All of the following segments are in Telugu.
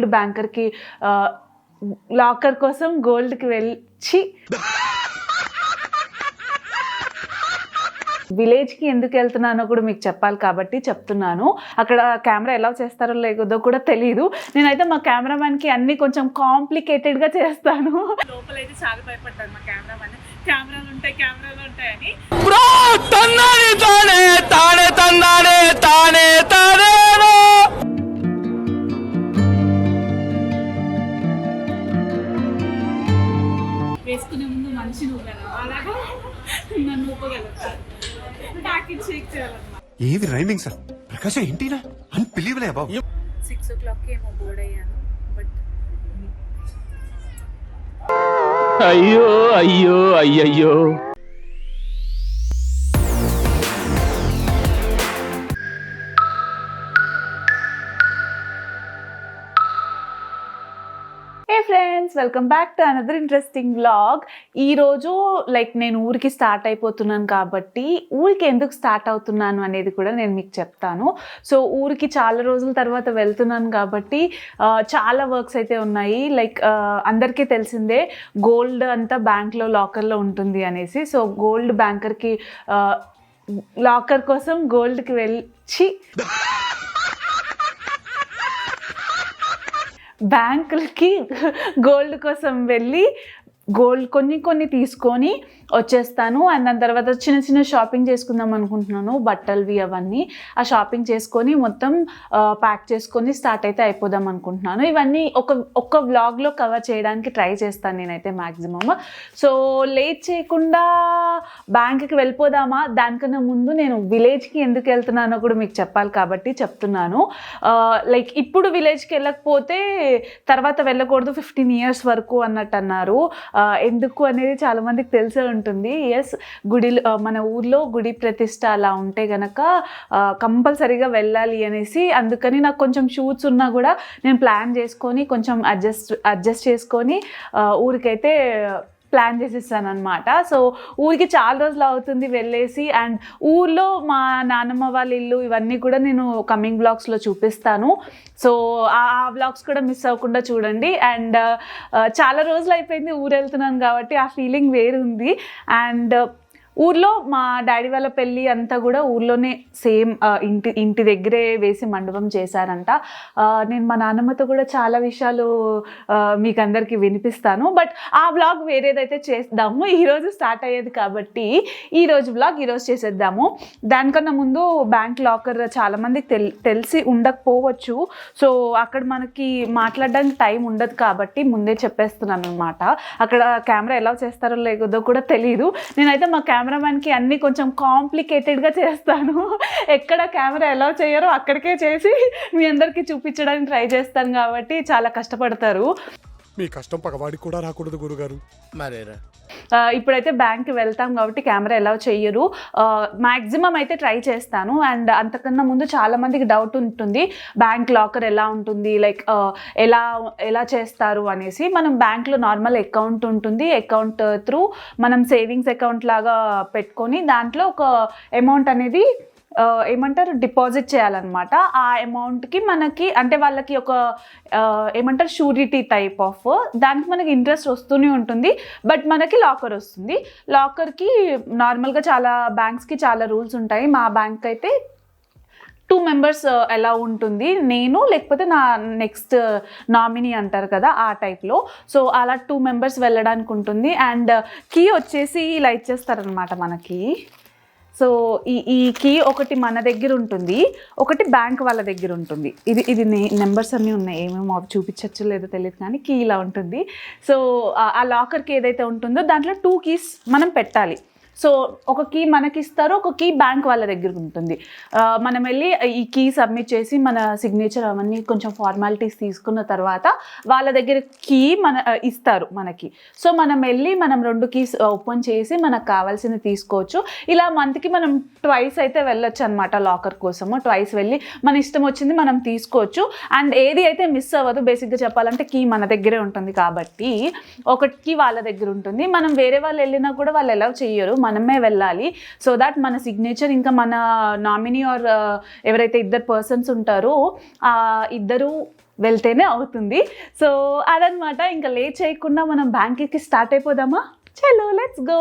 గోల్డ్ బ్యాంకర్కి లాకర్ కోసం గోల్డ్కి వెళ్ళి విలేజ్కి ఎందుకు వెళ్తున్నానో కూడా మీకు చెప్పాలి కాబట్టి చెప్తున్నాను. అక్కడ కెమెరా ఎలా చేస్తారో లేదో కూడా తెలియదు నేనైతే మా కెమెరామ్యాన్కి అన్ని కొంచెం కాంప్లికేటెడ్గా చేస్తాను. లోపలైతే చాలా భయపడ్డాను మా కెమెరామ్యాన్. కెమెరాలు ఉంటాయి కెమెరాలు ఉంటాయని. ఏవి రైమింగ్ సార్? ప్రకాశ ఏంటినా? అన్బిలీవలే బాబు. సిక్స్ ఓ క్లాక్కి ఏమో బోర్డ్ అయ్యాను బట్ అయ్యో అయ్యో అయ్యయ్యో. Friends welcome back to another interesting blog ఈరోజు లైక్ నేను ఊరికి స్టార్ట్ అయిపోతున్నాను కాబట్టి ఊరికి ఎందుకు స్టార్ట్ అవుతున్నాను అనేది కూడా నేను మీకు చెప్తాను. సో ఊరికి చాలా రోజుల తర్వాత వెళ్తున్నాను కాబట్టి చాలా వర్క్స్ అయితే ఉన్నాయి. లైక్ అందరికీ తెలిసిందే గోల్డ్ అంతా బ్యాంక్లో లాకర్లో ఉంటుంది అనేసి. సో గోల్డ్ బ్యాంకర్కి లాకర్ కోసం గోల్డ్కి వెళ్ళి బ్యాంకులకి గోల్డ్ కోసం వెళ్ళి గోల్డ్ కొన్ని కొన్ని తీసుకొని వచ్చేస్తాను. అండ్ దాని తర్వాత చిన్న చిన్న షాపింగ్ చేసుకుందాం అనుకుంటున్నాను. బట్టలవి అవన్నీ. ఆ షాపింగ్ చేసుకొని మొత్తం ప్యాక్ చేసుకొని స్టార్ట్ అయితే అయిపోదాం అనుకుంటున్నాను. ఇవన్నీ ఒక ఒక్క వ్లాగ్లో కవర్ చేయడానికి ట్రై చేస్తాను నేనైతే మ్యాక్సిమమ్ సో లేట్ చేయకుండా బ్యాంక్కి వెళ్ళిపోదామా? దానికన్నా ముందు నేను విలేజ్కి ఎందుకు వెళ్తున్నానో కూడా మీకు చెప్పాలి కాబట్టి చెప్తున్నాను. లైక్ ఇప్పుడు విలేజ్కి వెళ్ళకపోతే తర్వాత వెళ్ళకూడదు. ఫిఫ్టీన్ ఇయర్స్ వరకు అన్నట్టు అన్నారు. ఎందుకు అనేది చాలామందికి తెలిసే ఉంటుంది ఉంటుంది. ఎస్ గుడి మన ఊర్లో గుడి ప్రతిష్ట అలా ఉంటే గనక కంపల్సరీగా వెళ్ళాలి అనేసి అందుకని నాకు కొంచెం షూట్స్ ఉన్నా కూడా నేను ప్లాన్ చేసుకొని కొంచెం అడ్జస్ట్ అడ్జస్ట్ చేసుకొని ఊరికైతే ప్లాన్ చేసేస్తాను అనమాట సో ఊరికి చాలా రోజులు అవుతుంది వెళ్ళేసి అండ్ ఊర్లో మా నానమ్మ వాళ్ళ ఇల్లు ఇవన్నీ కూడా నేను కమింగ్ బ్లాగ్స్లో చూపిస్తాను. సో ఆ బ్లాగ్స్ కూడా మిస్ అవ్వకుండా చూడండి. అండ్ చాలా రోజులు అయిపోయింది ఊరు వెళ్తున్నాను కాబట్టి ఆ ఫీలింగ్ వేరు ఉంది అండ్ ఊర్లో మా డాడీ వాళ్ళ పెళ్ళి అంతా కూడా ఊర్లోనే సేమ్ ఇంటి ఇంటి దగ్గరే వేసి మండపం చేశారంట. నేను మా నాన్నమ్మతో కూడా చాలా విషయాలు మీకు అందరికీ వినిపిస్తాను. బట్ ఆ బ్లాగ్ వేరేదైతే చేద్దాము ఈరోజు స్టార్ట్ అయ్యేది కాబట్టి ఈరోజు బ్లాగ్ ఈరోజు చేసేద్దాము. దానికన్నా ముందు బ్యాంక్ లాకర్ చాలామందికి తెల్ తెలిసి ఉండకపోవచ్చు. సో అక్కడ మనకి మాట్లాడడానికి టైం ఉండదు కాబట్టి ముందే చెప్పేస్తున్నాను అనమాట అక్కడ కెమెరా ఎలా చేస్తారో లేదో కూడా తెలియదు నేనైతే మా కెమెరా కెమెరామ్యాన్కి అన్నీ కొంచెం కాంప్లికేటెడ్గా చేస్తాను. ఎక్కడ కెమెరా ఎలా చేయరో అక్కడికే చేసి మీ అందరికీ చూపించడానికి ట్రై చేస్తాను కాబట్టి చాలా కష్టపడతారు. మీ కష్టం పగవాడికి కూడా రాకూడదు గురుగారు. మరేరా? ఇప్పుడైతే బ్యాంక్కి వెళ్తాం కాబట్టి కెమెరా ఎలా చెయ్యరు మ్యాక్సిమం అయితే ట్రై చేస్తాను. అండ్ అంతకన్నా ముందు చాలా మందికి డౌట్ ఉంటుంది. బ్యాంక్ లాకర్ ఎలా ఉంటుంది? లైక్ ఎలా ఎలా చేస్తారు అనేసి. మనం బ్యాంక్లో నార్మల్ అకౌంట్ ఉంటుంది. అకౌంట్ త్రూ మనం సేవింగ్స్ అకౌంట్ లాగా పెట్టుకొని దాంట్లో ఒక అమౌంట్ అనేది ఏమంటారు డిపాజిట్ చేయాలన్నమాట. ఆ అమౌంట్కి మనకి అంటే వాళ్ళకి ఒక ఏమంటారు షూరిటీ టైప్ ఆఫ్ దానికి మనకి ఇంట్రెస్ట్ వస్తూనే ఉంటుంది. బట్ మనకి లాకర్ వస్తుంది. లాకర్కి నార్మల్గా చాలా బ్యాంక్స్కి చాలా రూల్స్ ఉంటాయి. మా బ్యాంక్ అయితే టూ మెంబర్స్ ఎలా ఉంటుంది. నేను లేకపోతే నా నెక్స్ట్ నామినీ అంటారు కదా ఆ టైప్లో. సో అలా టూ మెంబర్స్ వెళ్ళడానికి ఉంటుంది అండ్ కీ వచ్చేసి ఇలా ఇచ్చేస్తారనమాట మనకి. సో ఈ ఈ కీ ఒకటి మన దగ్గర ఉంటుంది ఒకటి బ్యాంక్ వాళ్ళ దగ్గర ఉంటుంది. ఇది ఇది నెంబర్స్ అన్నీ ఉన్నాయి. ఏమేమో అవి చూపించచ్చు లేదో తెలియదు కానీ కీ ఇలా ఉంటుంది. సో ఆ- ఆ లాకర్కి ఏదైతే ఉంటుందో దాంట్లో టూ కీస్ మనం పెట్టాలి. సో ఒక కీ మనకి ఇస్తారు ఒక కీ బ్యాంక్ వాళ్ళ దగ్గర ఉంటుంది. మనం వెళ్ళి ఈ కీ సబ్మిట్ చేసి మన సిగ్నేచర్ అవన్నీ కొంచెం ఫార్మాలిటీస్ తీసుకున్న తర్వాత వాళ్ళ దగ్గర కీ మన ఇస్తారు మనకి. సో మనం వెళ్ళి మనం రెండు కీస్ ఓపెన్ చేసి మనకు కావాల్సింది తీసుకోవచ్చు. ఇలా మంత్కి మనం ట్వైస్ అయితే వెళ్ళొచ్చు అనమాట లాకర్ కోసము. ట్వైస్ వెళ్ళి మన ఇష్టం వచ్చింది మనం తీసుకోవచ్చు. అండ్ ఏది అయితే మిస్ అవ్వదు బేసిక్గా చెప్పాలంటే కీ మన దగ్గరే ఉంటుంది కాబట్టి ఒకటి కీ వాళ్ళ దగ్గర ఉంటుంది. మనం వేరే వాళ్ళు వెళ్ళినా కూడా వాళ్ళు ఎలా చెయ్యరు. మనమే వెళ్ళాలి. సో దాట్ మన సిగ్నేచర్ ఇంకా మన నామినీ ఆర్ uh, ఎవరైతే ఇద్దరు పర్సన్స్ ఉంటారో ఆ ఇద్దరు వెళ్తేనే అవుతుంది. సో అదనమాట ఇంకా లేట్ చేయకుండా మనం బ్యాంక్కి స్టార్ట్ అయిపోదామా? చలో లెట్స్ గో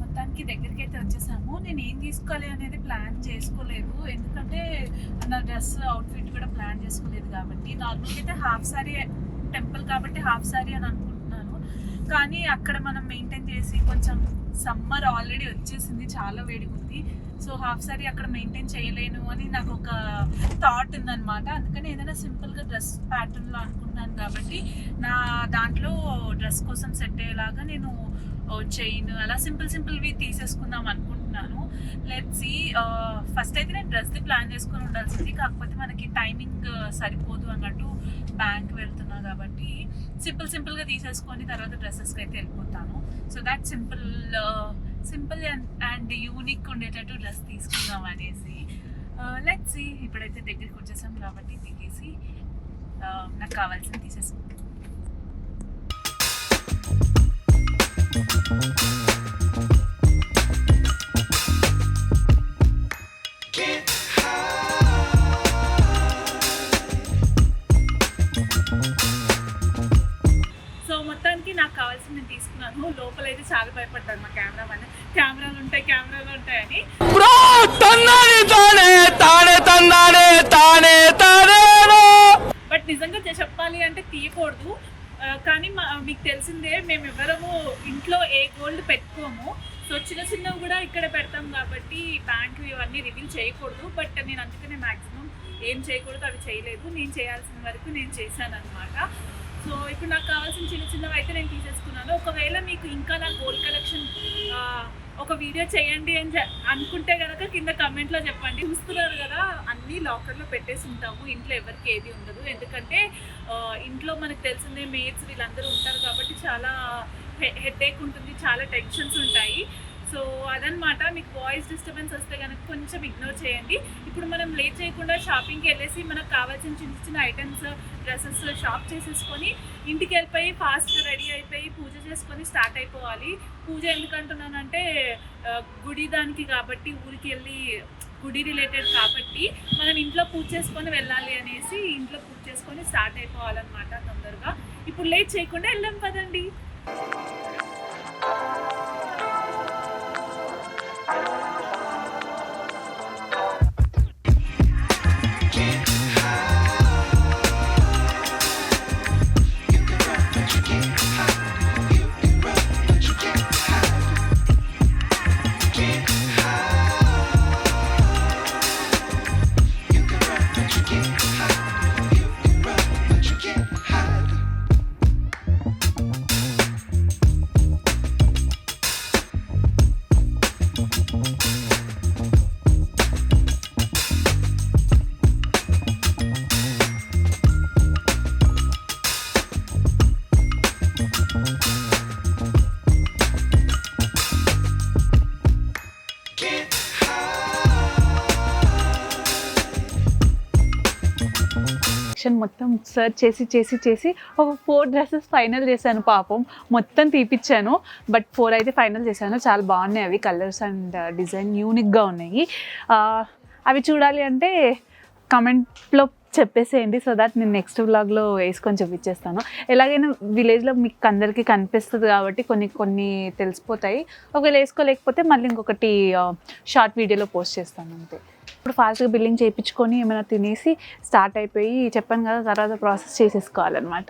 మొత్తానికి దగ్గరికి అయితే వచ్చేసాము. నేను ఏం తీసుకోవాలి అనేది ప్లాన్ చేసుకోలేదు. ఎందుకంటే నా డ్రెస్ అవుట్ఫిట్ కూడా ప్లాన్ చేసుకోలేదు కాబట్టి. నార్మల్గా అయితే హాఫ్ సారీ టెంపుల్ కాబట్టి హాఫ్ సారీ అని అనుకుంటున్నాను. కానీ అక్కడ మనం మెయింటైన్ చేసి కొంచెం సమ్మర్ ఆల్రెడీ వచ్చేసింది చాలా వేడిగా ఉంది. సో హాఫ్ సారీ అక్కడ మెయింటైన్ చేయలేను అని నాకు ఒక థాట్ ఉందన్నమాట. అందుకని ఏదైనా సింపుల్గా డ్రెస్ ప్యాటర్న్లో అనుకుంటున్నాను కాబట్టి నా దాంట్లో డ్రెస్ కోసం సెట్ అయ్యేలాగా నేను చైన్ అలా సింపుల్ సింపుల్వి తీసేసుకుందాం అనుకుంటున్నాను. లెట్ సి ఫస్ట్ అయితే నేను డ్రెస్ది ప్లాన్ చేసుకొని ఉండాల్సింది. కాకపోతే మనకి టైమింగ్ సరిపోదు అన్నట్టు బ్యాంక్ వెళ్తున్నా కాబట్టి సింపుల్ సింపుల్గా తీసేసుకొని తర్వాత డ్రెస్సెస్కి అయితే వెళ్ళిపోతాను so that simple simple and unique ఉండేటట్టు డ్రెస్ తీసుకుందాం అనేసి. Uh, లెట్ సి ఇప్పుడైతే దగ్గరికి వచ్చేసాం కాబట్టి దిగేసి uh, నాకు కావాల్సింది తీసేసుకుంటాం కావాల్సింది నేను తీసుకున్నాను. లోపల అయితే చాలా భయపడ్డాను మా కెమెరా మన కెమెరాలు ఉంటాయి కెమెరాలు ఉంటాయని బట్ నిజంగా చెప్పాలి అంటే తీయకూడదు. కానీ మా మీకు తెలిసిందే మేము ఎవరము ఇంట్లో ఏ గోల్డ్ పెట్టుకోము. సో చిన్న చిన్నవి కూడా ఇక్కడ పెడతాం కాబట్టి బ్యాంక్ ఇవన్నీ రివీల్ చేయకూడదు. బట్ నేను అందుకనే మ్యాక్సిమం ఏం చేయకూడదు అవి చేయలేదు. నేను చేయాల్సిన వరకు నేను చేశాను అనమాట సో ఇప్పుడు నాకు కావాల్సిన చిన్న చిన్నవి అయితే నేను తీసేసుకున్నాను ఒకవేళ మీకు ఇంకా నా గోల్డ్ కలెక్షన్ ఒక వీడియో చేయండి అని అనుకుంటే కనుక కింద కమెంట్లో చెప్పండి. చూస్తున్నారు కదా అన్నీ లాకర్లో పెట్టేసి ఉంటాము. ఇంట్లో ఎవరికి ఏది ఉండదు. ఎందుకంటే ఇంట్లో మనకు తెలిసిందే మేట్స్ వీళ్ళందరూ ఉంటారు కాబట్టి చాలా హెడేక్ ఉంటుంది చాలా టెన్షన్స్ ఉంటాయి. సో అదనమాట మీకు వాయిస్ డిస్టర్బెన్స్ వస్తే కనుక కొంచెం ఇగ్నోర్ చేయండి. ఇప్పుడు మనం లేట్ చేయకుండా షాపింగ్కి వెళ్ళేసి మనకు కావాల్సిన చిన్న చిన్న ఐటమ్స్ డ్రెస్సెస్ షాప్ చేసేసుకొని ఇంటికి వెళ్ళిపోయి ఫాస్ట్గా రెడీ అయిపోయి పూజ చేసుకొని స్టార్ట్ అయిపోవాలి. పూజ ఎందుకంటున్నానంటే గుడి దానికి కాబట్టి ఊరికి వెళ్ళి గుడి రిలేటెడ్ కాబట్టి మనం ఇంట్లో పూజ చేసుకొని వెళ్ళాలి అనేసి ఇంట్లో పూజ చేసుకొని స్టార్ట్ అయిపోవాలన్నమాట తొందరగా. ఇప్పుడు లేట్ చేయకుండా వెళ్ళాం కదండి. కలెక్షన్ మొత్తం సర్చ్ చేసి చేసి చేసి ఒక ఫోర్ డ్రెస్సెస్ ఫైనల్ చేశాను పాపం. మొత్తం తీపిచ్చాను. బట్ ఫోర్ అయితే ఫైనల్ చేశాను. చాలా బాగున్నాయి అవి కలర్స్ అండ్ డిజైన్ యూనిక్గా ఉన్నాయి. Uh, అవి చూడాలి అంటే కమెంట్లో చెప్పేసేయండి. సో దట్ నేను నెక్స్ట్ వ్లాగ్లో వేసుకొని చూపించేస్తాను. ఎలాగైనా విలేజ్లో మీకు అందరికీ కనిపిస్తుంది కాబట్టి కొన్ని కొన్ని తెలిసిపోతాయి. ఒకవేళ వేసుకోలేకపోతే మళ్ళీ ఇంకొకటి షార్ట్ వీడియోలో పోస్ట్ చేస్తాను అంతే. ఇప్పుడు ఫాస్ట్గా బిల్లింగ్ చేయించుకొని ఏమైనా తినేసి స్టార్ట్ అయిపోయి చెప్పాను కదా తర్వాత ప్రాసెస్ చేసేసుకోవాలన్నమాట.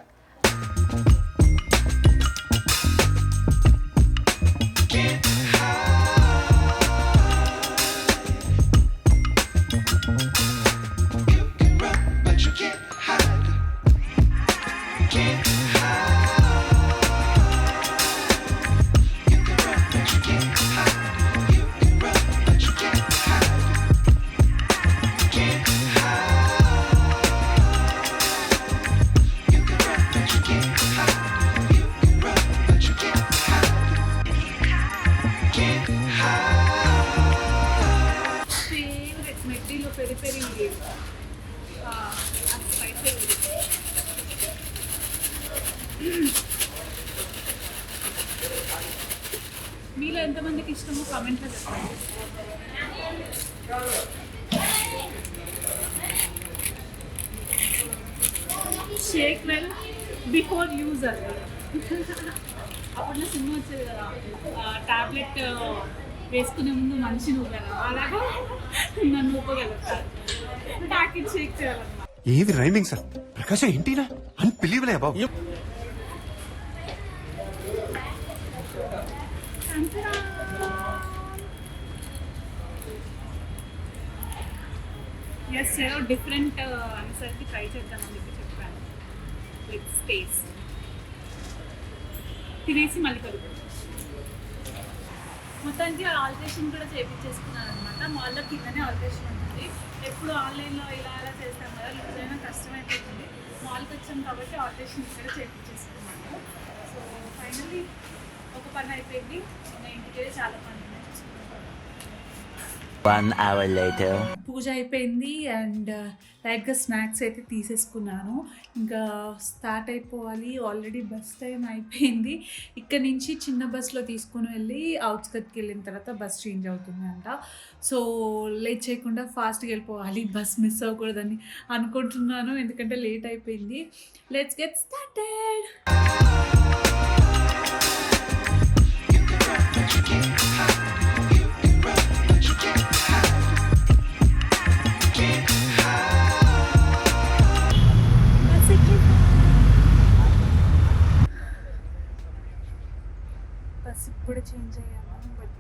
షేక్ వెల్ బిఫోర్ యూజర్ అప్పుడు సినిమా వచ్చేది కదా టాబ్లెట్ వేసుకునే ముందు మనిషి నువ్వు కదా అలాగా నన్ను ఊపగలుగుతారు ప్యాకెట్ షేక్ చేయాలన్నమాట. ఏది రైమింగ్ సార్ ప్రకాశ్ ఏంటినా అన్బిలీవలే బాబు. ఎస్ ఏదో డిఫరెంట్ అనేసరికి ట్రై చేద్దామని చెప్పి లైక్ స్పేస్ తినేసి మళ్ళీ కలుపు మొత్తానికి ఆల్టరేషన్ కూడా చేపించేసుకున్నాను అనమాట మాల్లో కిందనే ఆల్టరేషన్ ఉంటుంది. ఎప్పుడు ఆన్లైన్లో ఇలా ఇలా చేస్తాం కదా నిజమైనా కష్టమైపోతుంది. మాల్కి వచ్చాం కాబట్టి ఆల్టరేషన్ ఇక్కడ చేయించేసుకున్నాను సో ఫైనల్లీ ఒక పని అయిపోయింది. నేను ఇంటికి చాలా పని One hour later. పూజ అయిపోయింది అండ్ uh, లైట్గా స్నాక్స్ అయితే తీసేసుకున్నాను. ఇంకా స్టార్ట్ అయిపోవాలి. ఆల్రెడీ బస్ టైం అయిపోయింది. ఇక్కడ నుంచి చిన్న బస్సులో తీసుకుని వెళ్ళి అవుట్స్కట్కి వెళ్ళిన తర్వాత బస్ చేంజ్ అవుతుందంట. సో లేట్ చేయకుండా ఫాస్ట్గా వెళ్ళిపోవాలి. బస్ మిస్ అవ్వకూడదని అనుకుంటున్నాను. ఎందుకంటే లేట్ అయిపోయింది. లెట్స్ గెట్ స్టార్టెడ్ బస్ ఇప్పుడు చేంజ్ అయ్యాను బట్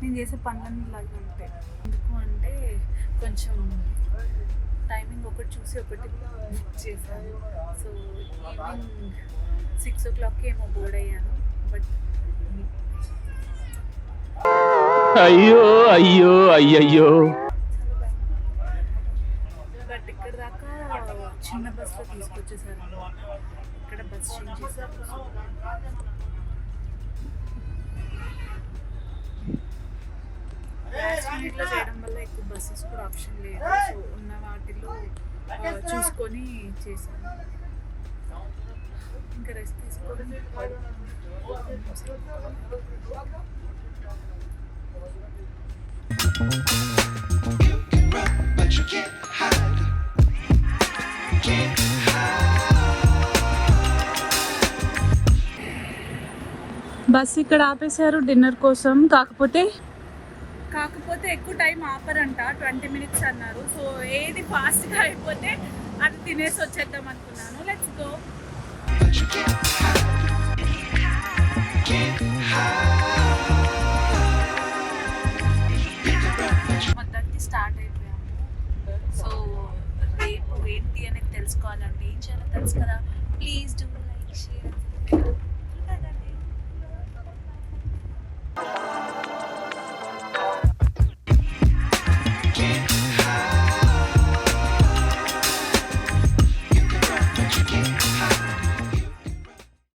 నేను చేసే పనులన్నీ ఇలాగే ఉంటాయి. ఎందుకు అంటే కొంచెం టైమింగ్ ఒకటి చూసి ఒకటి బుక్ చేశాను. సో ఈవినింగ్ సిక్స్ ఓ క్లాక్కి ఏమో బోర్డ్ అయ్యాను బట్ అయ్యో అయ్యో అయ్యయ్యో. బట్ ఇక్కడ దాకా చిన్న బస్లో తీసుకొచ్చేసారు. ఇక్కడ బస్ చేంజ్ చేశారు. మినిట్లో చేయడం వల్ల ఎక్కువ బస్సెస్ కూడా ఆప్షన్ లేదు. సో ఉన్న వాటిలో చూసుకొని చేశాను. ఇంకా రెస్ట్ తీసుకొని బస్ ఇక్కడ ఆపేశారు డిన్నర్ కోసం. కాకపోతే కాకపోతే ఎక్కువ టైం ఆపరంట ట్వంటీ మినిట్స్ అన్నారు. సో ఏది ఫాస్ట్గా అయిపోతే అది తినేసి వచ్చేద్దాం అనుకున్నాను. లెట్స్ గో మొత్తానికి